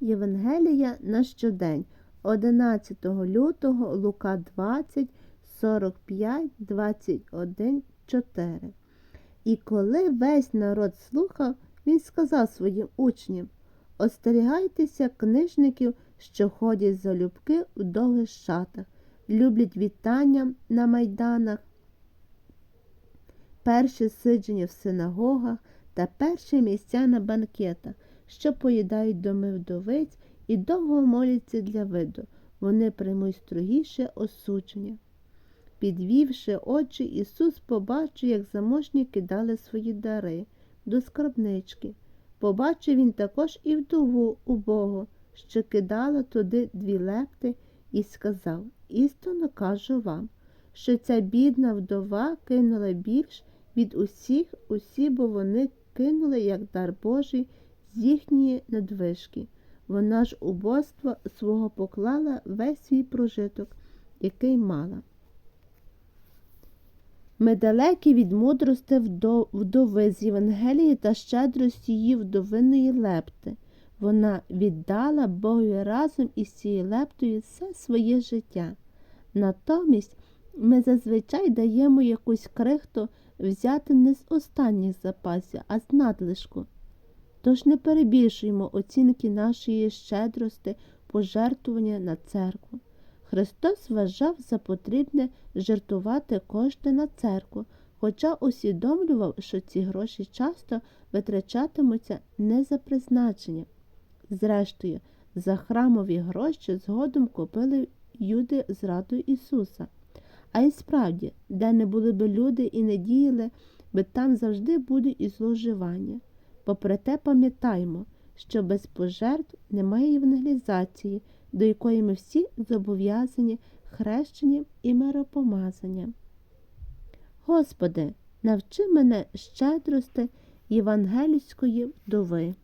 Євангелія на щодень 11 лютого Лука 20, 45, 21, 4. І коли весь народ слухав, він сказав своїм учням Остерігайтеся книжників, що ходять залюбки у довгих шатах, люблять вітання на майданах, перші сидження в синагогах та перші місця на банкетах, що поїдають доми вдовиць і довго моляться для виду. Вони приймуть строгіше осудження. Підвівши очі, Ісус побачив, як заможні кидали свої дари до скарбнички. Побачив він також і вдову убогу, що кидала туди дві лепти, і сказав Істинно кажу вам, що ця бідна вдова кинула більш від усіх, усі, бо вони кинули як дар Божий з їхньої надвишки. Вона ж убоство свого поклала весь свій прожиток, який мала. Ми далекі від мудрости вдови з Євангелії та щедрості її вдовиної лепти. Вона віддала Богові разом із цією лептою все своє життя. Натомість ми зазвичай даємо якусь крихту взяти не з останніх запасів, а з надлишку. Тож не перебільшуємо оцінки нашої щедрости, пожертвування на церкву. Христос вважав за потрібне жертвувати кошти на церкву, хоча усвідомлював, що ці гроші часто витрачатимуться не за призначенням. Зрештою, за храмові гроші згодом купили юди зраду Ісуса. А й справді, де не були би люди і не діяли, би там завжди буде і зловживання. Попри те, пам'ятаймо, що без пожертв немає євангелізації, до якої ми всі зобов'язані хрещенням і миропомазанням. Господи, навчи мене щедрости євангельської вдови.